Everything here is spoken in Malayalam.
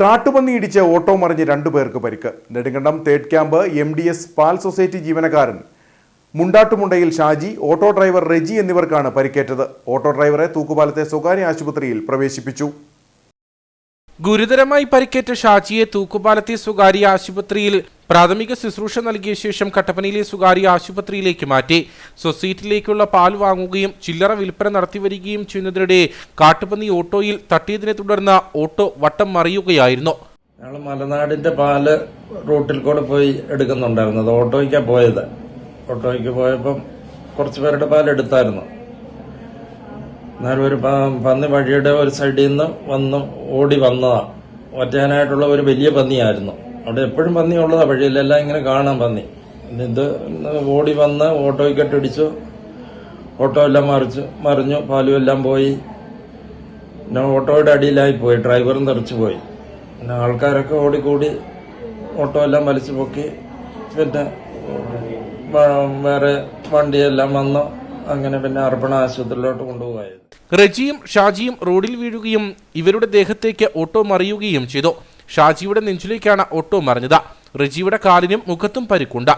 കാട്ടുപന്നി ഇടിച്ച് ഓട്ടോ മറിഞ്ഞ് രണ്ടുപേർക്ക് പരിക്ക്. Nedumkandam third camp M D S പാൽ സൊസൈറ്റി ജീവനക്കാരൻ മുണ്ടാട്ടുമുണ്ടയിൽ ഷാജി ഓട്ടോ ഡ്രൈവർ റെജി എന്നിവർക്കാണ് പരിക്കേറ്റത്. ഓട്ടോ ഡ്രൈവറെ തൂക്കുപാലത്തെ സ്വകാര്യ ആശുപത്രിയിൽ പ്രവേശിപ്പിച്ചു. ഗുരുതരമായി പരിക്കേറ്റ ഷാജിയെ തൂക്കുപാലത്തെ സ്വകാര്യ ആശുപത്രിയിൽ പ്രാഥമിക ശുശ്രൂഷ നൽകിയ ശേഷം കട്ടപ്പനയിലെ സ്വകാര്യ ആശുപത്രിയിലേക്ക് മാറ്റി. സൊസൈറ്റിയിലേക്കുള്ള പാൽ വാങ്ങുകയും ചില്ലറ വിൽപ്പന നടത്തിവരികയും ചെയ്യുന്നതിനിടെ കാട്ടുപന്നി ഓട്ടോയിൽ തട്ടിയതിനെ തുടർന്ന് ഓട്ടോ വട്ടം മറിയുകയായിരുന്നു. ഞങ്ങൾ മലനാടിന്റെ പാൽ റൂട്ടിൽ കൂടെ പോയി എടുക്കുന്നുണ്ടായിരുന്നത് ഓട്ടോയ്ക്കാണ് പോയത്. ഓട്ടോയ്ക്ക് പോയപ്പം കുറച്ച് പേരുടെ പാൽ എടുത്തായിരുന്നു. എന്നാലും ഒരു പന്നി വഴിയുടെ ഒരു സൈഡിൽ നിന്ന് വന്ന് ഓടി വന്നതാണ് ഒറ്റയാനായിട്ടുള്ള ഒരു വലിയ പന്നിയായിരുന്നു. അവിടെ എപ്പോഴും പന്നി ഉള്ളതാ വഴിയിലെല്ലാം ഇങ്ങനെ കാണാം പന്നി. ഇത് ഓടി വന്ന് ഓട്ടോയ്ക്ക് ഇടിച്ചു ഓട്ടോ എല്ലാം മറിച്ചു മറിഞ്ഞു പാലും എല്ലാം പോയി. പിന്നെ ഓട്ടോയുടെ അടിയിലായി പോയി ഡ്രൈവറും തെറിച്ചു പോയി. പിന്നെ ആൾക്കാരൊക്കെ ഓടിക്കൂടി ഓട്ടോ എല്ലാം വലിച്ചു പൊക്കി പിന്നെ വേറെ വണ്ടിയെല്ലാം വന്നു. അങ്ങനെ പിന്നെ അർപ്പണ ആശുപത്രിയിലോട്ട് കൊണ്ടുപോയത്. റജിയും ഷാജിയും റോഡിൽ വീഴുകയും ഇവരുടെ ദേഹത്തേക്ക് ഓട്ടോ മറിയുകയും ചെയ്തു. ഷാജിയുടെ നെഞ്ചിലേക്കാണ് ഓട്ടോ മറിഞ്ഞത്. റിജിയുടെ കാലിനും മുഖത്തും പരിക്കുണ്ട്.